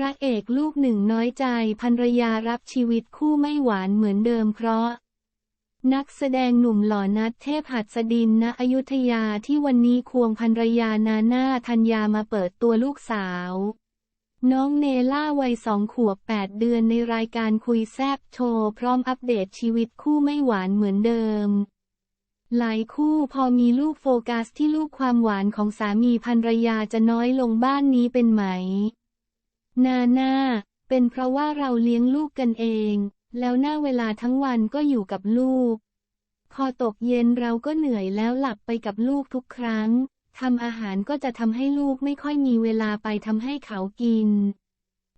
ระเอกลูกหนึ่งน้อยใจภรรยารับชีวิตคู่ไม่หวานเหมือนเดิมเพราะ นักแสดงหนุ่มหล่อนัทเทพหัสดินณอยุธยาที่วันนี้ควงภรรยานาหน่าธัญญามาเปิดตัวลูกสาว น้องเนล่าวัยสองขวบแปดเดือนในรายการคุยแซบโชว์พร้อมอัปเดตชีวิตคู่ไม่หวานเหมือนเดิมหลายคู่พอมีลูกโฟกัสที่ลูกความหวานของสามีภรรยาจะน้อยลงบ้านนี้เป็นไหม นาน่าเป็นเพราะว่าเราเลี้ยงลูกกันเอง แล้วหน้าเวลาทั้งวันก็อยู่กับลูก พอตกเย็นเราก็เหนื่อยแล้วหลับไปกับลูกทุกครั้งทำอาหารก็จะทำให้ลูกไม่ค่อยมีเวลาไปทำให้เขากิน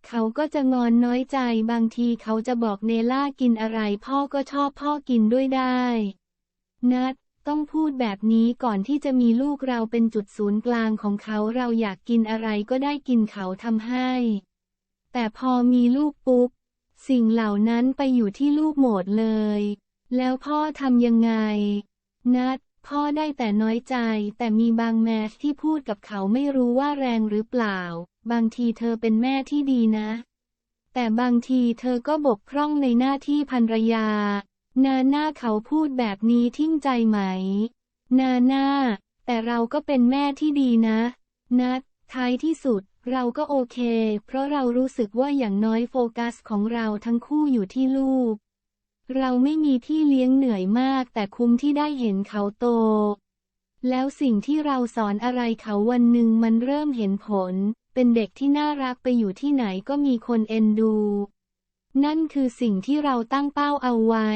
เขาก็จะงอนน้อยใจบางทีเขาจะบอกเนล่ากินอะไรพ่อก็ชอบพ่อกินด้วยได้ นัดต้องพูดแบบนี้ก่อนที่จะมีลูกเราเป็นจุดศูนย์กลางของเขาเราอยากกินอะไรก็ได้กินเขาทำให้ แต่พอมีลูกปุ๊บ สิ่งเหล่านั้นไปอยู่ที่ลูกหมดเลย แล้วพ่อทำยังไง นัด พ่อได้แต่น้อยใจ แต่มีบางแมสที่พูดกับเขาไม่รู้ว่าแรงหรือเปล่า บางทีเธอเป็นแม่ที่ดีนะ แต่บางทีเธอก็บกพร่องในหน้าที่ภรรยา นาหน้าเขาพูดแบบนี้ทิ้งใจไหม นาหน้า แต่เราก็เป็นแม่ที่ดีนะ นัดท้ายที่สุด เราก็โอเค เพราะเรารู้สึกว่าอย่างน้อยโฟกัสของเราทั้งคู่อยู่ที่ลูก เราไม่มีที่เลี้ยงเหนื่อยมากแต่คุ้มที่ได้เห็นเขาโต แล้วสิ่งที่เราสอนอะไรเขาวันหนึ่งมันเริ่มเห็นผล เป็นเด็กที่น่ารักไปอยู่ที่ไหนก็มีคนเอ็นดู นั่นคือสิ่งที่เราตั้งเป้าเอาไว้